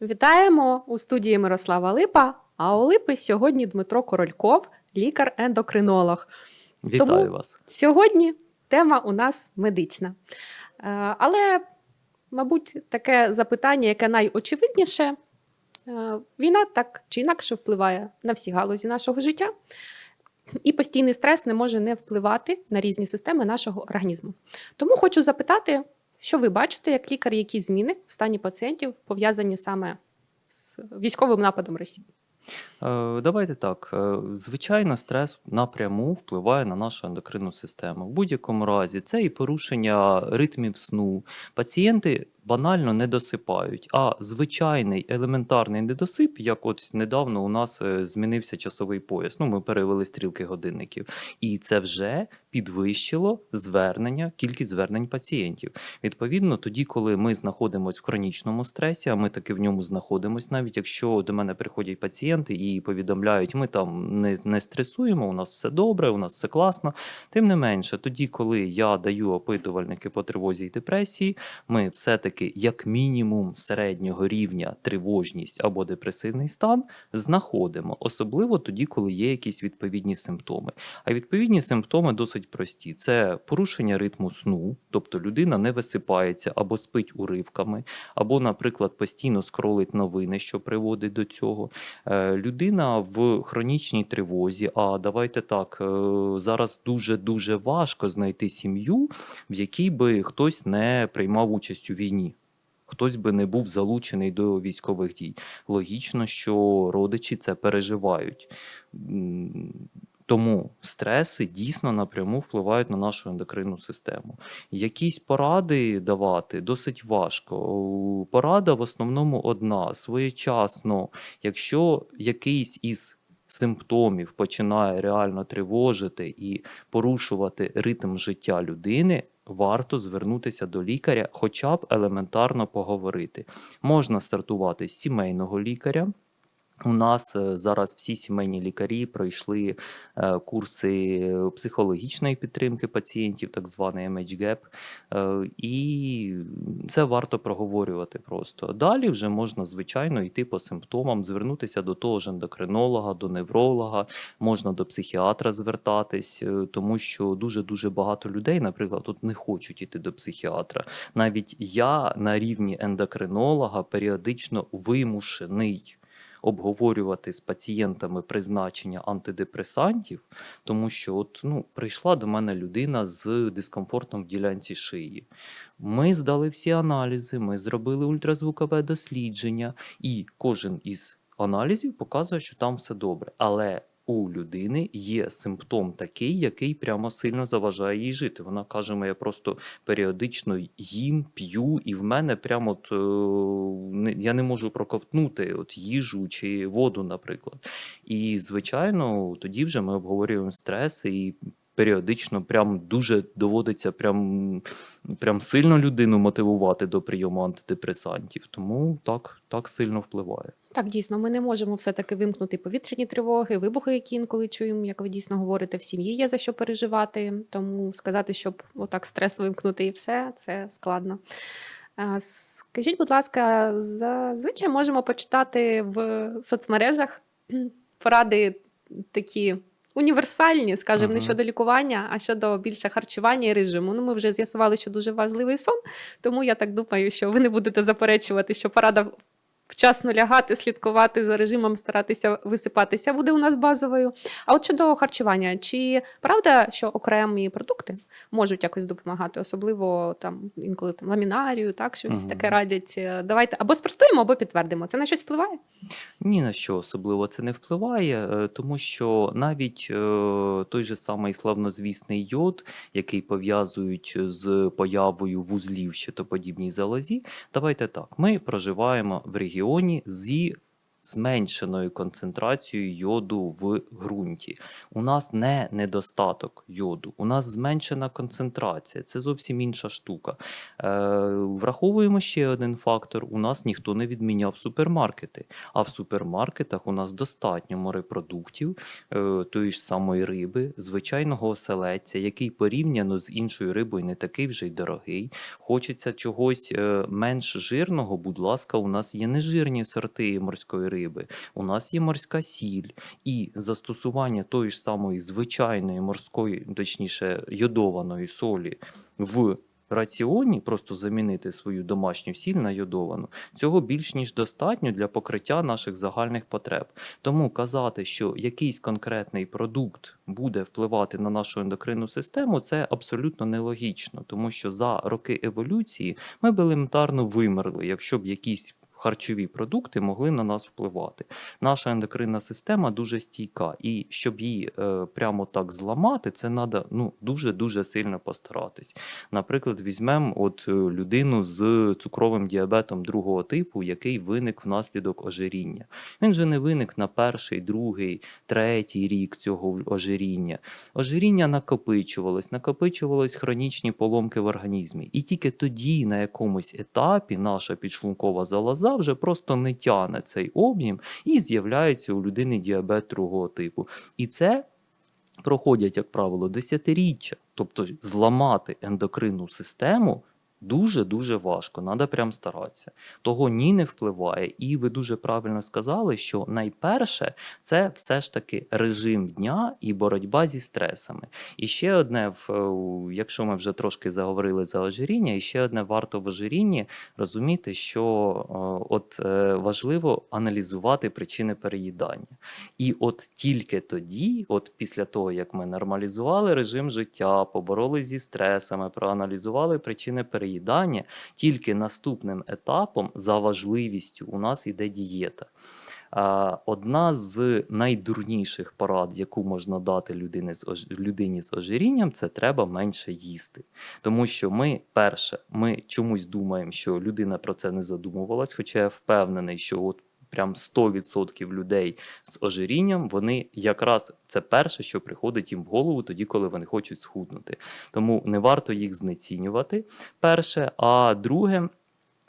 Вітаємо у студії Мирослава Липа. А у Липи сьогодні Дмитро Корольков, лікар-ендокринолог. Вітаю Тому- вас. Сьогодні тема у нас медична. Е, Але, мабуть, таке запитання, яке найочевидніше, Е, війна так чи інакше впливає на всі галузі нашого життя, і постійний стрес не може не впливати на різні системи нашого організму. Тому хочу запитати, що ви бачите як лікар, які зміни в стані пацієнтів пов'язані саме з військовим нападом Росії? Е, Давайте так. Е, Звичайно, стрес напряму впливає на нашу ендокринну систему. В будь-якому разі це і порушення ритмів сну. Пацієнти банально не досипають, а звичайний елементарний недосип, як от недавно у нас е, змінився часовий пояс. Ну, ми перевели стрілки годинників, і це вже підвищило звернення, кількість звернень пацієнтів. Відповідно, тоді, коли ми знаходимося в хронічному стресі, а ми таки в ньому знаходимося, навіть якщо до мене приходять пацієнти і повідомляють, ми там не, не стресуємо, у нас все добре, у нас все класно. Тим не менше, тоді, коли я даю опитувальники по тривозі і депресії, ми все-таки, як мінімум, середнього рівня тривожність або депресивний стан знаходимо, особливо тоді, коли є якісь відповідні симптоми. А відповідні симптоми досить прості: це порушення ритму сну, тобто людина не висипається або спить уривками, або, наприклад, постійно скролить новини, що приводить до цього. Е, Людина в хронічній тривозі. А давайте так, е, зараз дуже дуже важко знайти сім'ю, в якій би хтось не приймав участь у війні. Хтось би не був залучений до військових дій. Логічно, що родичі це переживають. Тому стреси дійсно напряму впливають на нашу ендокринну систему. Якісь поради давати досить важко. Порада в основному одна: своєчасно, якщо якийсь із симптомів починає реально тривожити і порушувати ритм життя людини. Варто звернутися до лікаря, хоча б елементарно поговорити. Можна стартувати з сімейного лікаря. У нас е, зараз всі сімейні лікарі пройшли е, курси психологічної підтримки пацієнтів, так званий MHGAP, е, і це варто проговорювати просто. Далі вже можна, звичайно, йти по симптомам, звернутися до того ж ендокринолога, до невролога, можна до психіатра звертатись, тому що дуже-дуже багато людей, наприклад, тут не хочуть іти до психіатра. Навіть я на рівні ендокринолога періодично вимушений обговорювати з пацієнтами призначення антидепресантів, тому що от, ну, прийшла до мене людина з дискомфортом в ділянці шиї. Ми здали всі аналізи, ми зробили ультразвукове дослідження, і кожен із аналізів показує, що там все добре. Але у людини є симптом такий, який прямо сильно заважає їй жити. Вона каже: я просто періодично їм, п'ю, і в мене прямо от, е, я не можу проковтнути от їжу чи воду, наприклад. І, звичайно, тоді вже ми обговорюємо стрес і. Періодично прям дуже доводиться прям, прям сильно людину мотивувати до прийому антидепресантів. Тому так, так сильно впливає. Так, дійсно, ми не можемо все-таки вимкнути повітряні тривоги, вибухи, які інколи чуємо, як ви дійсно говорите, в сім'ї є за що переживати. Тому сказати, щоб отак стрес вимкнути і все, це складно. Скажіть, будь ласка, зазвичай можемо почитати в соцмережах поради такі. Універсальні, скажімо, не щодо лікування, а щодо більше харчування і режиму. Ну, ми вже з'ясували, що дуже важливий сон, тому я так думаю, що ви не будете заперечувати, що порада вчасно лягати, слідкувати за режимом, старатися висипатися буде у нас базовою. А от щодо харчування, чи правда, що окремі продукти можуть якось допомагати, особливо там інколи там ламінарію, так щось Мгм. таке радять. Е, Давайте або спростуємо, або підтвердимо. Це на щось впливає? Ні на що особливо це не впливає, е, тому що навіть е, той же самий славнозвісний йод, який пов'язують з появою вузлів в щитоподібній залозі, давайте так, ми проживаємо в регіоні зі зменшеною концентрацією йоду в ґрунті. У нас не недостаток йоду, у нас зменшена концентрація. Це зовсім інша штука. Е, враховуємо ще один фактор: у нас ніхто не відміняв супермаркети. А в супермаркетах у нас достатньо морепродуктів, е, тої ж самої риби, звичайного оселедця, який порівняно з іншою рибою не такий вже й дорогий. Хочеться чогось е, менш жирного, будь ласка, у нас є нежирні сорти морської риби, у нас є морська сіль, і застосування тої ж самої звичайної морської, точніше, йодованої солі в раціоні, просто замінити свою домашню сіль на йодовану, цього більш ніж достатньо для покриття наших загальних потреб. Тому казати, що якийсь конкретний продукт буде впливати на нашу ендокринну систему, це абсолютно нелогічно, тому що за роки еволюції ми б елементарно вимерли, якщо б якісь харчові продукти могли на нас впливати. Наша ендокринна система дуже стійка, і щоб її е, прямо так зламати, це треба ну, дуже-дуже сильно постаратись. Наприклад, візьмемо от е, людину з цукровим діабетом другого типу, який виник внаслідок ожиріння. Він же не виник на перший, другий, третій рік цього ожиріння. Ожиріння накопичувалось, накопичувались хронічні поломки в організмі. І тільки тоді, на якомусь етапі, наша підшлункова залоза вже просто не тяне цей об'єм і з'являється у людини діабет другого типу. І це проходять, як правило, десятиріччя. Тобто зламати ендокринну систему дуже-дуже важко, треба прям старатися. Того ні не впливає. І ви дуже правильно сказали, що найперше це все ж таки режим дня і боротьба зі стресами. І ще одне, в, е, якщо ми вже трошки заговорили за ожиріння, і ще одне варто в ожирінні розуміти, що е, от е, важливо аналізувати причини переїдання. І от тільки тоді, от після того, як ми нормалізували режим життя, поборолись зі стресами, проаналізували причини переїдання, тільки наступним етапом за важливістю у нас іде дієта. Одна з найдурніших порад, яку можна дати людині з, людині з ожирінням, це треба менше їсти. Тому що ми, перше, ми чомусь думаємо, що людина про це не задумувалась, хоча я впевнений, що от прям 100% людей з ожирінням, вони якраз це перше, що приходить їм в голову тоді, коли вони хочуть схуднути. Тому не варто їх знецінювати. Перше, а друге.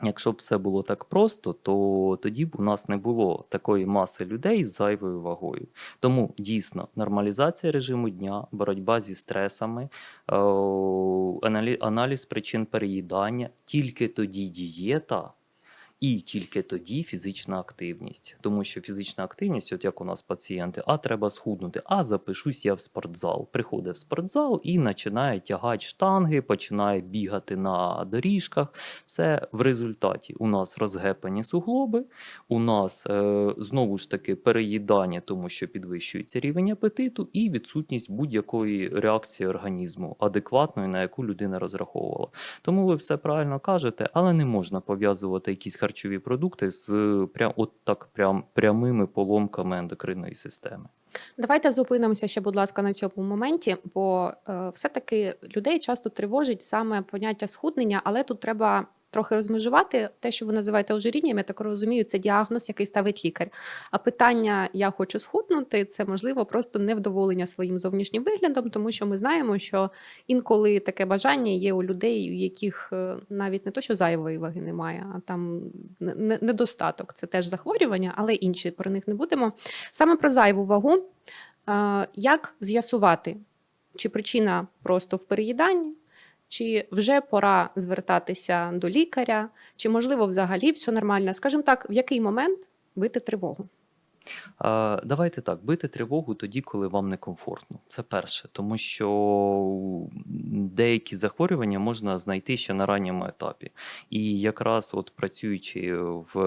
Якщо б все було так просто, то тоді б у нас не було такої маси людей з зайвою вагою. Тому дійсно нормалізація режиму дня, боротьба зі стресами, е, аналіз причин переїдання, тільки тоді дієта. І тільки тоді фізична активність, тому що фізична активність, от як у нас пацієнти, а треба схуднути, а запишусь я в спортзал. Приходить в спортзал і починає тягати штанги, починає бігати на доріжках. Все в результаті у нас розгепані суглоби, у нас е, знову ж таки переїдання, тому що підвищується рівень апетиту, і відсутність будь-якої реакції організму, адекватної, на яку людина розраховувала. Тому ви все правильно кажете, але не можна пов'язувати якісь харчові продукти з прям от так прям прямими поломками ендокринної системи. Давайте зупинимося ще, будь ласка, на цьому моменті, бо е, все-таки людей часто тривожить саме поняття схуднення, але тут треба трохи розмежувати те, що ви називаєте ожирінням, я так розумію, це діагноз, який ставить лікар. А питання я хочу схуднути, це можливо просто невдоволення своїм зовнішнім виглядом, тому що ми знаємо, що інколи таке бажання є у людей, у яких е, навіть не то, що зайвої ваги немає, а там не- не- недостаток. Це теж захворювання, але інші про них не будемо. Саме про зайву вагу. Е, Як з'ясувати, чи причина просто в переїданні, чи вже пора звертатися до лікаря, чи можливо взагалі все нормально? Скажімо так, в який момент бити тривогу? Давайте так, бити тривогу тоді, коли вам некомфортно. Це перше, тому що деякі захворювання можна знайти ще на ранньому етапі. І якраз от працюючи в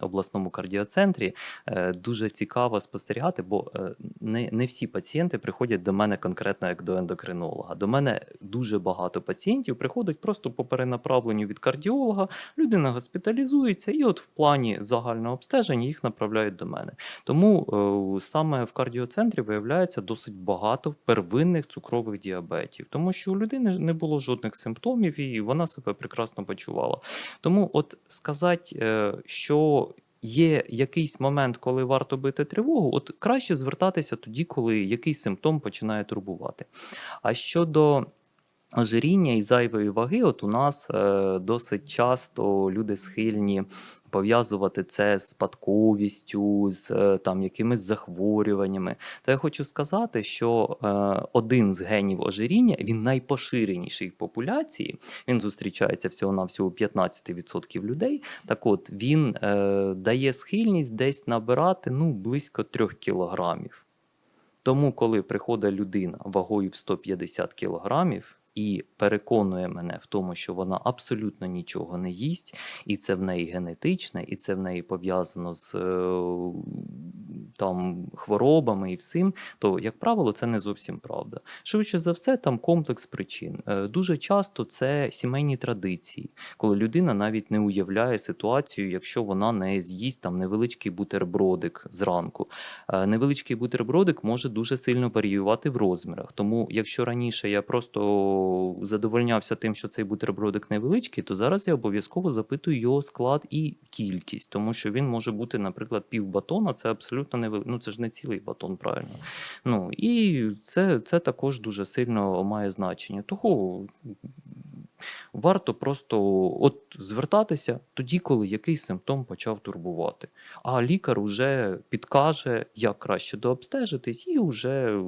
обласному кардіоцентрі, е, дуже цікаво спостерігати, бо е, не, не всі пацієнти приходять до мене конкретно як до ендокринолога. До мене дуже багато пацієнтів приходять просто по перенаправленню від кардіолога, людина госпіталізується, і от в плані загального обстеження їх направляють до мене. Тому е, саме в кардіоцентрі виявляється досить багато первинних цукрових діабетів, тому що у людини не було жодних симптомів і вона себе прекрасно почувала. Тому, от сказати, е, що є якийсь момент, коли варто бити тривогу, от краще звертатися тоді, коли якийсь симптом починає турбувати. А щодо ожиріння і зайвої ваги, от у нас е, досить часто люди схильні пов'язувати це з спадковістю, з е, там якимись захворюваннями. То я хочу сказати, що е, один з генів ожиріння він найпоширеніший в популяції. Він зустрічається всього на всього 15% людей. Так от він е, дає схильність десь набирати ну, близько 3 кілограмів. Тому, коли приходить людина вагою в 150 кілограмів і переконує мене в тому, що вона абсолютно нічого не їсть, і це в неї генетичне, і це в неї пов'язано з е, там, хворобами і всім, то, як правило, це не зовсім правда. Швидше за все, там комплекс причин. Е, Дуже часто це сімейні традиції, коли людина навіть не уявляє ситуацію, якщо вона не з'їсть там невеличкий бутербродик зранку. Е, Невеличкий бутербродик може дуже сильно варіювати в розмірах. Тому, якщо раніше я просто задовольнявся тим, що цей бутербродик невеличкий, то зараз я обов'язково запитую його склад і кількість, тому що він може бути, наприклад, пів батона. Це абсолютно не ну це ж не цілий батон, правильно. Ну і це, це також дуже сильно має значення. Того варто просто от звертатися тоді, коли якийсь симптом почав турбувати. А лікар вже підкаже, як краще дообстежитись, і вже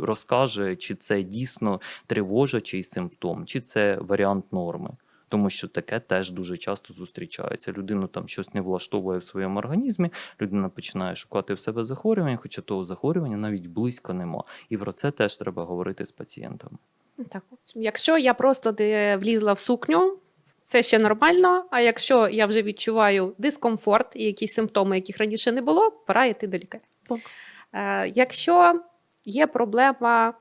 розкаже, чи це дійсно тривожачий симптом, чи це варіант норми. Тому що таке теж дуже часто зустрічається. Людину там щось не влаштовує в своєму організмі, людина починає шукати в себе захворювання, хоча того захворювання навіть близько нема. І про це теж треба говорити з пацієнтами. Так, якщо я просто де влізла в сукню, це ще нормально. А якщо я вже відчуваю дискомфорт і якісь симптоми, яких раніше не було, пора йти до лікаря. Е, якщо є проблема,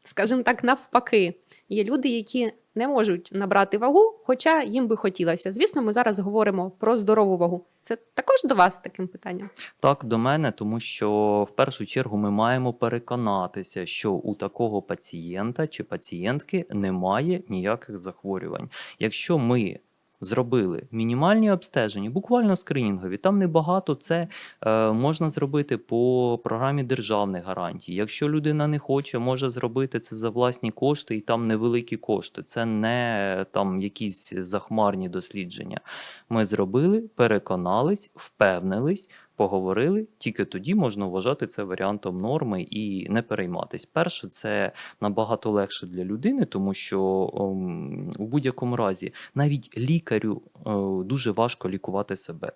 скажімо так, навпаки, є люди, які не можуть набрати вагу, хоча їм би хотілося. Звісно, ми зараз говоримо про здорову вагу. Це також до вас таким питанням. Так, до мене, тому що в першу чергу ми маємо переконатися, що у такого пацієнта чи пацієнтки немає ніяких захворювань. Якщо ми зробили мінімальні обстеження, буквально скринінгові, там небагато це е, можна зробити по програмі державних гарантій. Якщо людина не хоче, може зробити це за власні кошти, і там невеликі кошти. Це не там якісь захмарні дослідження. Ми зробили, переконались, впевнились, поговорили. Тільки тоді можна вважати це варіантом норми і не перейматись. Перше, це набагато легше для людини, тому що ем, у будь-якому разі навіть лікарю е, дуже важко лікувати себе.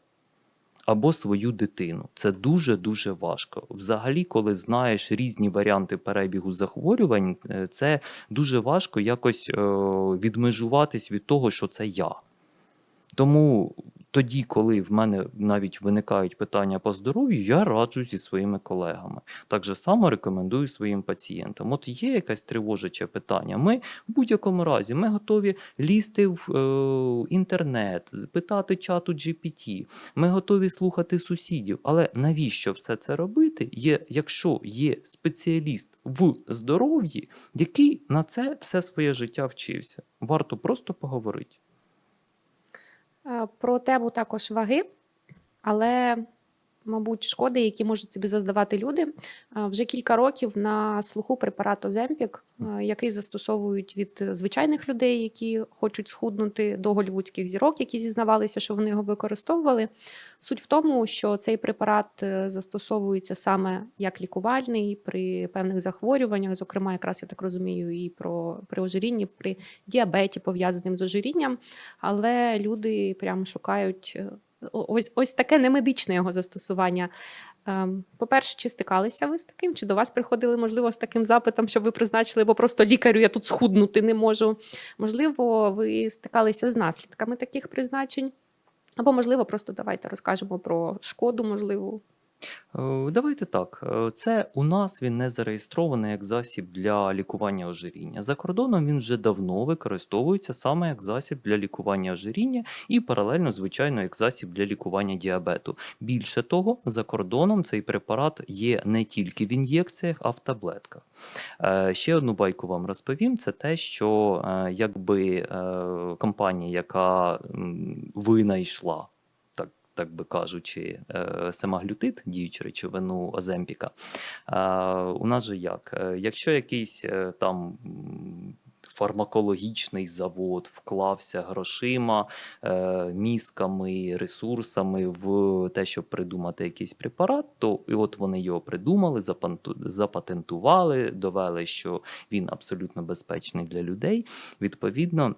Або свою дитину. Це дуже дуже важко. Взагалі, коли знаєш різні варіанти перебігу захворювань, е, це дуже важко якось е, відмежуватись від того, що це я. Тому тоді, коли в мене навіть виникають питання по здоров'ю, я раджу зі своїми колегами. Так же само рекомендую своїм пацієнтам. От є якесь тривожаче питання. Ми в будь-якому разі ми готові лізти в е, інтернет, питати чату GPT, ми готові слухати сусідів. Але навіщо все це робити? Є, якщо є спеціаліст в здоров'ї, який на це все своє життя вчився. Варто просто поговорити. Е, Про тему також ваги, але, мабуть, шкоди, які можуть собі заздавати люди. Е, Вже кілька років на слуху препарат Оземпік, е, який застосовують від звичайних людей, які хочуть схуднути, до голівудських зірок, які зізнавалися, що вони його використовували. Суть в тому, що цей препарат е, застосовується саме як лікувальний при певних захворюваннях, зокрема, якраз я так розумію, і про при ожирінні, при діабеті, пов'язаним з ожирінням. Але люди прям шукають ось, ось таке немедичне його застосування. Ем, По-перше, чи стикалися ви з таким? Чи до вас приходили, можливо, з таким запитом, щоб ви призначили, бо просто лікарю я тут схуднути не можу. Можливо, ви стикалися з наслідками таких призначень. Або, можливо, просто давайте розкажемо про шкоду, можливо. Е, Давайте так. Е, Це у нас він не зареєстрований як засіб для лікування ожиріння. За кордоном він вже давно використовується саме як засіб для лікування ожиріння і паралельно, звичайно, як засіб для лікування діабету. Більше того, за кордоном цей препарат є не тільки в ін'єкціях, а в таблетках. Е, Ще одну байку вам розповім: це те, що якби компанія, яка винайшла. Так, би кажучи, е, семаглютид, діючу речовину Оземпіка. У нас же як? Е, Якщо якийсь е, там. Фармакологічний завод вклався грошима, мізками, ресурсами в те, щоб придумати якийсь препарат, то і от вони його придумали, запатентували, довели, що він абсолютно безпечний для людей. Відповідно.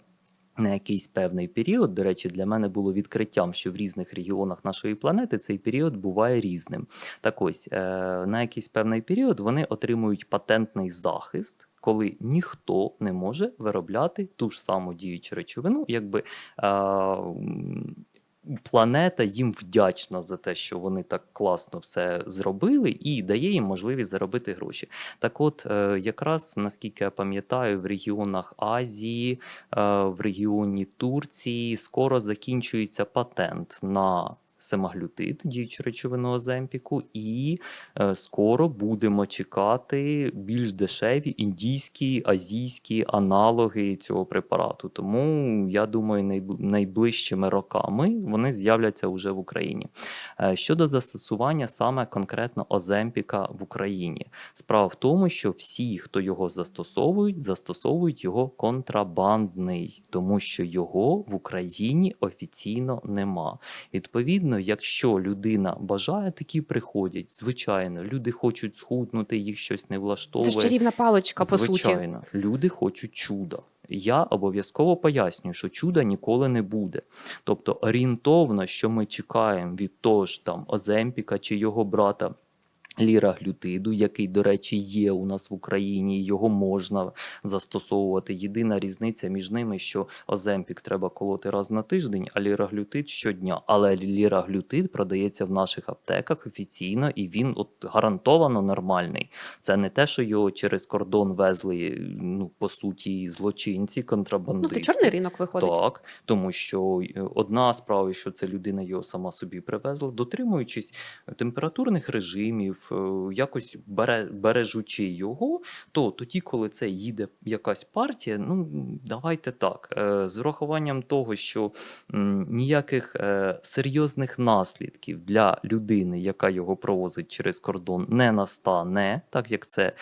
На якийсь певний період, до речі, для мене було відкриттям, що в різних регіонах нашої планети цей період буває різним. Так ось, е, на якийсь певний період вони отримують патентний захист, коли ніхто не може виробляти ту ж саму діючу речовину, якби е, планета їм вдячна за те, що вони так класно все зробили, і дає їм можливість заробити гроші. Так, от, е, якраз наскільки я пам'ятаю, в регіонах Азії, е, в регіоні Турції скоро закінчується патент на семаглютид, діючу речовину Оземпіку, і е, скоро будемо чекати більш дешеві індійські, азійські аналоги цього препарату. Тому я думаю, найближчими роками вони з'являться вже в Україні. Е, Щодо застосування саме конкретно Оземпіка в Україні, справа в тому, що всі, хто його застосовують, застосовують його контрабандний, тому що його в Україні офіційно нема. Відповідно, якщо людина бажає, такі приходять. Звичайно, люди хочуть схуднути, їх щось не Це влаштовує. ж чарівна паличка, по суті. Звичайно, люди хочуть чуда. Я обов'язково пояснюю, що чуда ніколи не буде. Тобто орієнтовно, що ми чекаємо від того ж там Оземпіка чи його брата. Ліраглютиду, який, до речі, є у нас в Україні, його можна застосовувати. Єдина різниця між ними, що Оземпік треба колоти раз на тиждень, а ліраглютид щодня. Але ліраглютид продається в наших аптеках офіційно, і він от гарантовано нормальний. Це не те, що його через кордон везли, ну по суті, злочинці, Ну, це чорний ринок виходить. Так, тому що е, одна справа, що це людина його сама собі привезла, дотримуючись температурних режимів, якось бере, бережучи його, то тоді, коли це їде якась партія, ну давайте так, е, з урахуванням того, що ніяких е, серйозних наслідків для людини, яка його провозить через кордон, не настане, так як це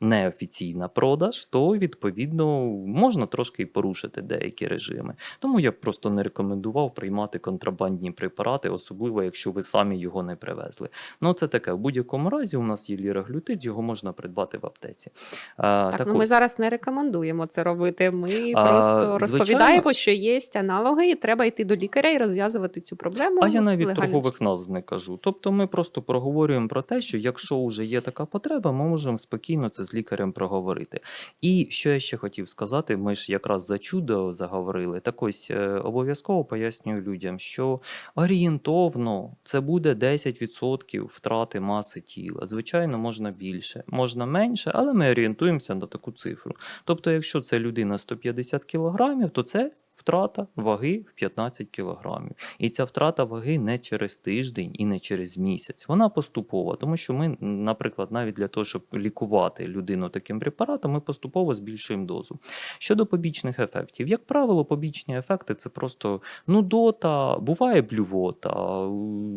неофіційна продаж, то відповідно можна трошки і порушити деякі режими. Тому я б просто не рекомендував приймати контрабандні препарати, особливо якщо ви самі його не привезли. Ну це таке. В будь-якому разі у нас є ліраглютид, його можна придбати в аптеці. А, Так, ну ми от, зараз не рекомендуємо це робити. Ми А, просто звичайно. розповідаємо, що є аналоги, і треба йти до лікаря і розв'язувати цю проблему. А я навіть легальним торгових назв не кажу. Тобто ми просто проговорюємо про те, що якщо вже є така потреба, ми можемо спокійно це з лікарем проговорити. І що я ще хотів сказати, ми ж якраз за чудо заговорили. Так ось е, обов'язково пояснюю людям, що орієнтовно це буде 10% втрати маси тіла. Звичайно, можна більше, можна менше, але ми орієнтуємося на таку цифру. Тобто, якщо це людина 150 кілограмів, то це втрата ваги в 15 кілограмів. І ця втрата ваги не через тиждень і не через місяць. Вона поступова, тому що ми, наприклад, навіть для того, щоб лікувати людину таким препаратом, ми поступово збільшуємо дозу. Щодо побічних ефектів, як правило, побічні ефекти це просто нудота, буває блювота.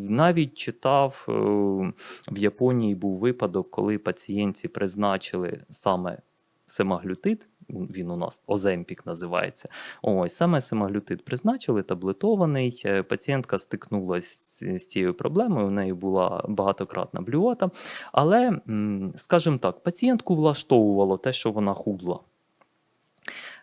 Навіть читав е, в Японії був випадок, коли пацієнтці призначили саме семаглютид. Він у нас Оземпік називається. Ось саме семаглютид призначили, таблетований. Е, Пацієнтка стикнулася з, цією проблемою. У неї була багатократна блювота. Але, скажімо так, пацієнтку влаштовувало те, що вона худла.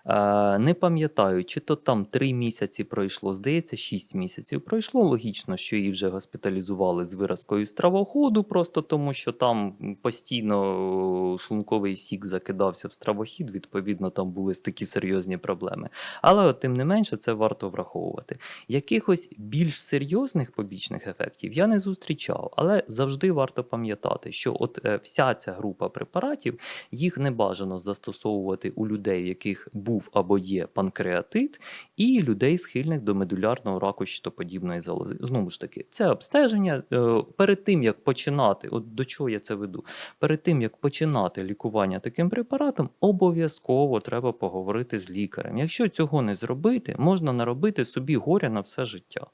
Е, Не пам'ятаю, чи то там три місяці пройшло, здається, шість місяців пройшло. Логічно, що її вже госпіталізували з виразкою стравоходу, просто тому що там постійно шлунковий сік закидався в стравохід, відповідно, там були такі серйозні проблеми. Але тим не менше, це варто враховувати. Якихось більш серйозних побічних ефектів я не зустрічав, але завжди варто пам'ятати, що от е, вся ця група препаратів їх не бажано застосовувати у людей, у яких був або є панкреатит, і людей, схильних до медулярного раку щитоподібної залози. Знову ж таки, це обстеження е, перед тим, як починати, от до чого я це веду, перед тим як починати лікування таким препаратом, обов'язково треба поговорити з лікарем. Якщо цього не зробити, можна наробити собі горя на все життя.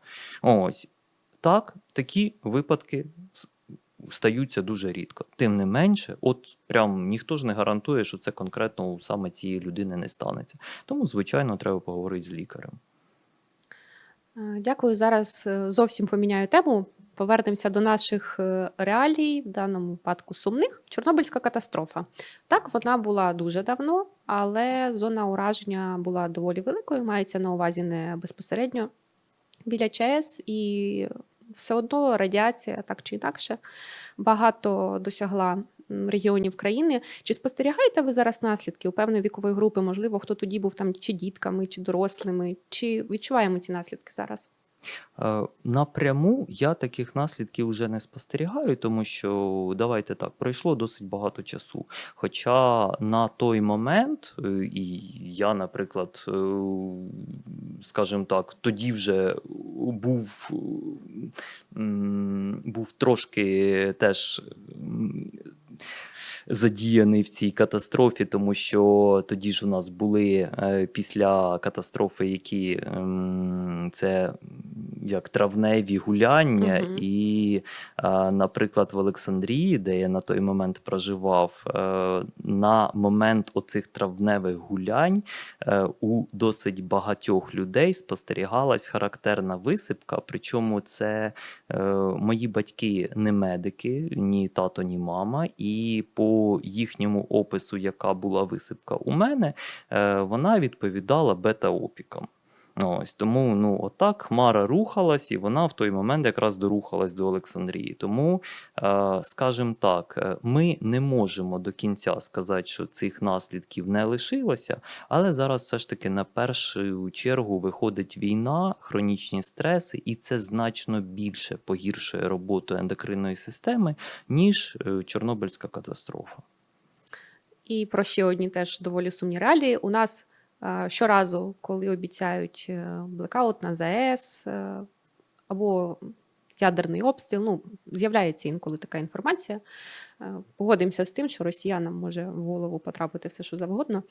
Ось. Так, такі випадки стаються дуже рідко. Тим не менше, от прям ніхто ж не гарантує, що це конкретно у саме цієї людини не станеться. Тому, звичайно, треба поговорити з лікарем. Е, Дякую. Зараз е, зовсім поміняю тему. Повернемося до наших е, реалій, в даному випадку сумних. Чорнобильська катастрофа. Так, вона була дуже давно, але зона ураження була доволі великою, мається на увазі не безпосередньо біля ЧАЕС, і все одно радіація, так чи інакше, багато досягла регіонів країни. Чи спостерігаєте ви зараз наслідки у певної вікової групи? Можливо, хто тоді був там чи дітками, чи дорослими? Чи відчуваємо ці наслідки зараз? Е, Напряму я таких наслідків вже не спостерігаю, тому що давайте так, пройшло досить багато часу. Хоча на той момент, е, і я, наприклад, е, скажімо так, тоді вже був, був трошки теж. Задіяний в цій катастрофі, тому що тоді ж у нас були е, після катастрофи, які ем, це як травневі гуляння, Мгм. і, е, наприклад, в Олександрії, де я на той момент проживав, е, на момент оцих травневих гулянь у досить багатьох людей спостерігалась характерна висипка. Причому це мої батьки не медики, ні тато, ні мама. І по їхньому опису, яка була висипка у мене, е, вона відповідала бета-опікам. Ось тому, ну отак Хмара рухалась, і вона в той момент якраз дорухалась до Олександрії. Тому, е, скажімо так, е, ми не можемо до кінця сказати, що цих наслідків не лишилося, але зараз все ж таки на першу чергу виходить війна, хронічні стреси, і це значно більше погіршує роботу ендокринної системи, ніж е, Чорнобильська катастрофа. І про ще одні теж доволі сумні реалії. У нас щоразу, коли обіцяють е, блекаут на ЗАЕС е, або ядерний обстріл, ну, з'являється інколи така інформація. Е, Погодимося з тим, що росіянам може в голову потрапити все, що завгодно.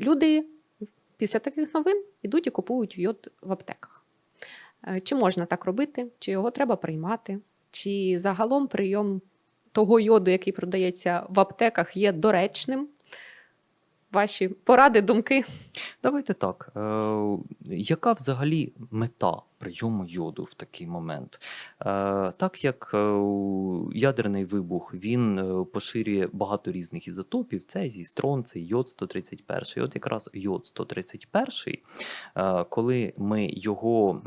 Люди після таких новин йдуть і купують йод в аптеках. Чи можна так робити, чи його треба приймати, чи загалом прийом того йоду, який продається в аптеках, є доречним. Ваші поради, думки. Давайте так. Е, яка взагалі мета прийому йоду в такий момент? Е, так як е, ядерний вибух він е, поширює багато різних ізотопів, це зі стронций, йод 131. От якраз йод 131, е, коли ми його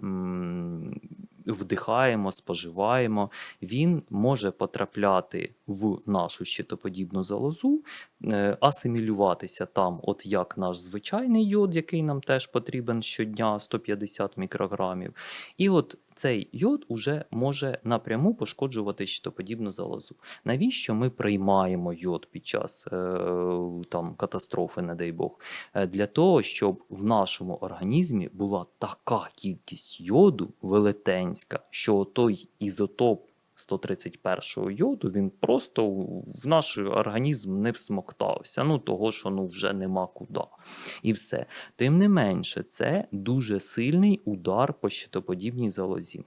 вдихаємо, споживаємо, він може потрапляти в нашу щитоподібну залозу, е, асимілюватися там, от як наш звичайний йод, який нам теж потрібен щодня 150 мікрограмів. І от цей йод уже може напряму пошкоджувати щитоподібну залозу. Навіщо ми приймаємо йод під час е, там, катастрофи, не дай Бог? Е, Для того, щоб в нашому організмі була така кількість йоду велетенська, що той ізотоп 131 йоду він просто в наш організм не всмоктався. Ну того, що ну вже нема куди. І все. Тим не менше, це дуже сильний удар по щитоподібній залозі.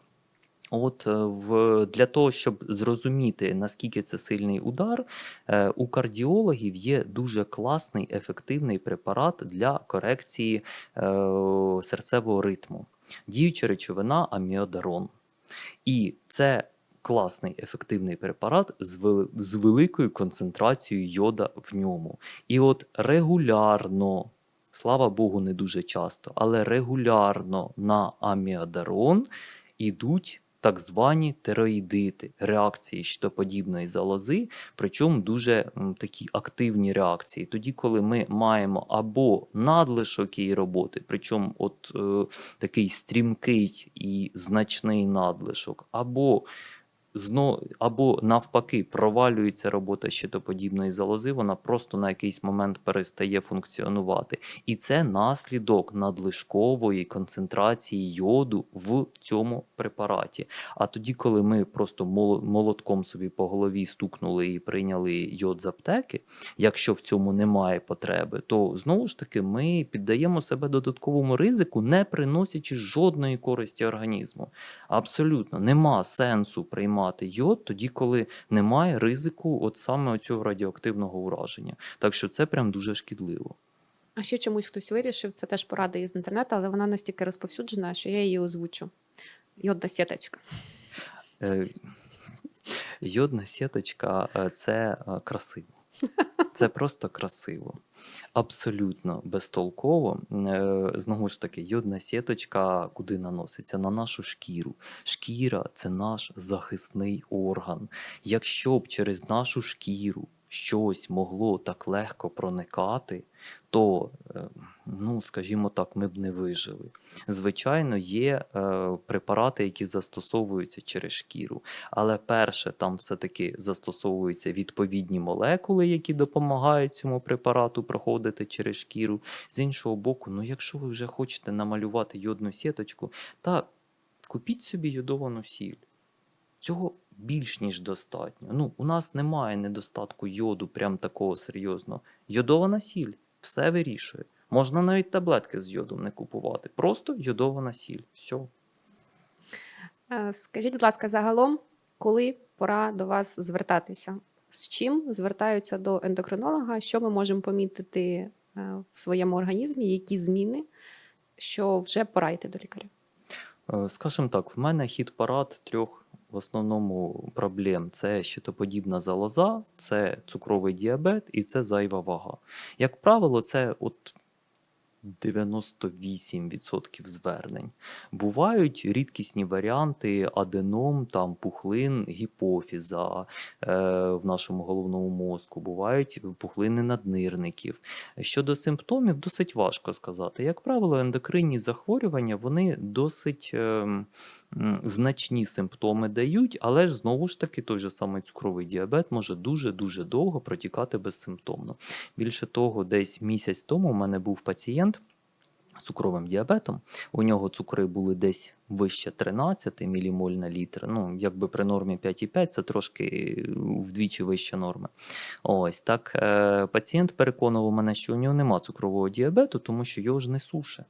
От е, в, для того, щоб зрозуміти, наскільки це сильний удар, е, у кардіологів є дуже класний ефективний препарат для корекції е, серцевого ритму. Діюча речовина аміодарон. І це класний ефективний препарат з, вели- з великою концентрацією йода в ньому. І от регулярно, слава Богу, не дуже часто, але регулярно на аміадарон ідуть так звані тероїдити, реакції щитоподібної залози, причому дуже м, такі активні реакції. Тоді, коли ми маємо або надлишок її роботи, причому от е, такий стрімкий і значний надлишок, або зно, або навпаки провалюється робота щитоподібної залози, вона просто на якийсь момент перестає функціонувати. І це наслідок надлишкової концентрації йоду в цьому препараті. А тоді, коли ми просто молотком собі по голові стукнули і прийняли йод з аптеки, якщо в цьому немає потреби, то знову ж таки ми піддаємо себе додатковому ризику, не приносячи жодної користі організму. Абсолютно нема сенсу приймати йод тоді, коли немає ризику от саме цього радіоактивного ураження. Так що це прям дуже шкідливо. А ще чомусь хтось вирішив, це теж порада із інтернету, але вона настільки розповсюджена, що я її озвучу. Йодна сіточка. Е, Йодна сіточка е, це е, красиво. Це просто красиво. Абсолютно безтолково. Е, Знову ж таки, йодна сіточка куди наноситься? На нашу шкіру. Шкіра це наш захисний орган. Якщо б через нашу шкіру щось могло так легко проникати, то, е, ну, скажімо так, ми б не вижили. Звичайно, є е, препарати, які застосовуються через шкіру. Але перше, там все-таки застосовуються відповідні молекули, які допомагають цьому препарату проходити через шкіру. З іншого боку, ну якщо ви вже хочете намалювати йодну сіточку, та купіть собі йодовану сіль. Цього більш ніж достатньо. Ну, у нас немає недостатку йоду, прям такого серйозного. Йодована сіль все вирішує. Можна навіть таблетки з йодом не купувати. Просто йодована сіль. Все. Скажіть, будь ласка, загалом, коли пора до вас звертатися? З чим звертаються до ендокринолога? Що ми можемо помітити е, в своєму організмі? Які зміни? Що вже пора йти до лікаря? Е, Скажімо так, в мене хід парад трьох в основному проблем: це щитоподібна залоза, це цукровий діабет і це зайва вага. Як правило, це от 98% звернень. Бувають рідкісні варіанти аденом, там пухлин гіпофіза е, в нашому головному мозку, бувають пухлини наднирників. Щодо симптомів, досить важко сказати. Як правило, ендокринні захворювання вони досить м, значні симптоми дають, але ж знову ж таки той же самий цукровий діабет може дуже-дуже довго протікати безсимптомно. Більше того, десь місяць тому у мене був пацієнт. З цукровим діабетом у нього цукри були десь вище 13 мілімоль на літр. Ну, якби при нормі 5,5 це трошки вдвічі вища норма. Ось так е, пацієнт переконував мене, що у нього нема цукрового діабету, тому що його ж не суше.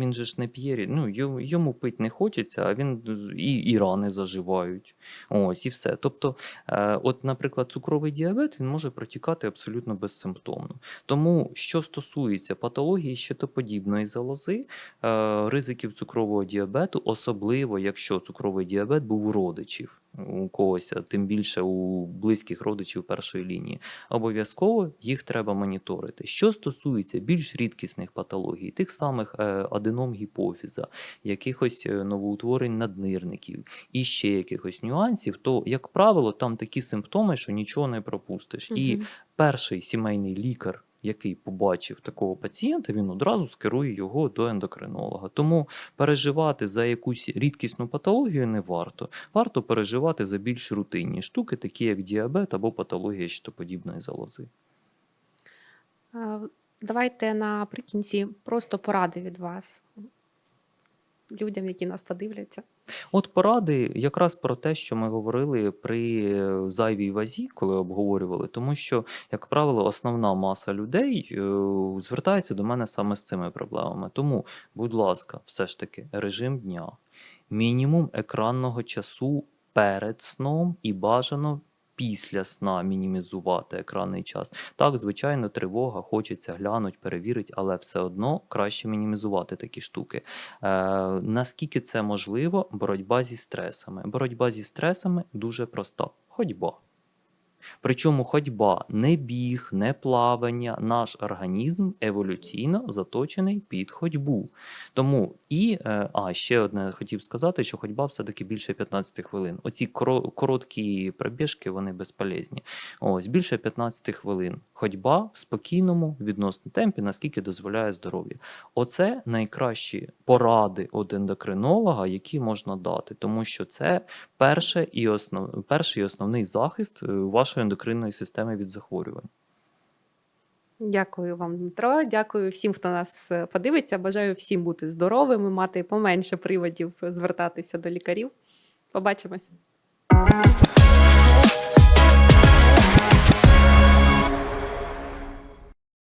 Він же ж не п'є, ну, йому, пить не хочеться, а він і, і рани заживають. Ось і все. Тобто, е, от, наприклад, цукровий діабет він може протікати абсолютно безсимптомно. Тому, що стосується патології щитоподібної залози, е, ризиків цукрового діабету, особливо якщо цукровий діабет був у родичів у когось, тим більше у близьких родичів першої лінії, обов'язково їх треба моніторити. Що стосується більш рідкісних патологій, тих самих е, аденом гіпофіза, якихось е, новоутворень наднирників і ще якихось нюансів, то, як правило, там такі симптоми, що нічого не пропустиш. І перший сімейний лікар, який побачив такого пацієнта, він одразу скерує його до ендокринолога. Тому переживати за якусь рідкісну патологію не варто. Варто переживати за більш рутинні штуки, такі як діабет або патологія щитоподібної залози. Давайте наприкінці просто поради від вас людям, які нас подивляться. От поради якраз про те, що ми говорили при е, зайвій вазі, коли обговорювали, тому що, як правило, основна маса людей е, звертається до мене саме з цими проблемами. Тому, будь ласка, все ж таки, режим дня, мінімум екранного часу перед сном і бажано. Після сна мінімізувати екранний час. Так, звичайно, тривога, хочеться глянуть, перевірити, але все одно краще мінімізувати такі штуки. Е, наскільки це можливо, боротьба зі стресами. Боротьба зі стресами дуже проста. Ходьба. Причому ходьба, не біг, не плавання, наш організм еволюційно заточений під ходьбу. Тому і е, а ще одне хотів сказати, що ходьба все-таки більше 15 хвилин. Оці короткі пробіжки вони безполезні. Ось більше 15 хвилин. Ходьба в спокійному відносно темпі, наскільки дозволяє здоров'я. Оце найкращі поради від ендокринолога, які можна дати, тому що це перше і основ... перший і основний захист е, вашої ендокринної системи від захворювань. Дякую вам, Дмитро. Дякую всім, хто нас е, подивиться. Бажаю всім бути здоровими, мати поменше приводів звертатися до лікарів. Побачимось.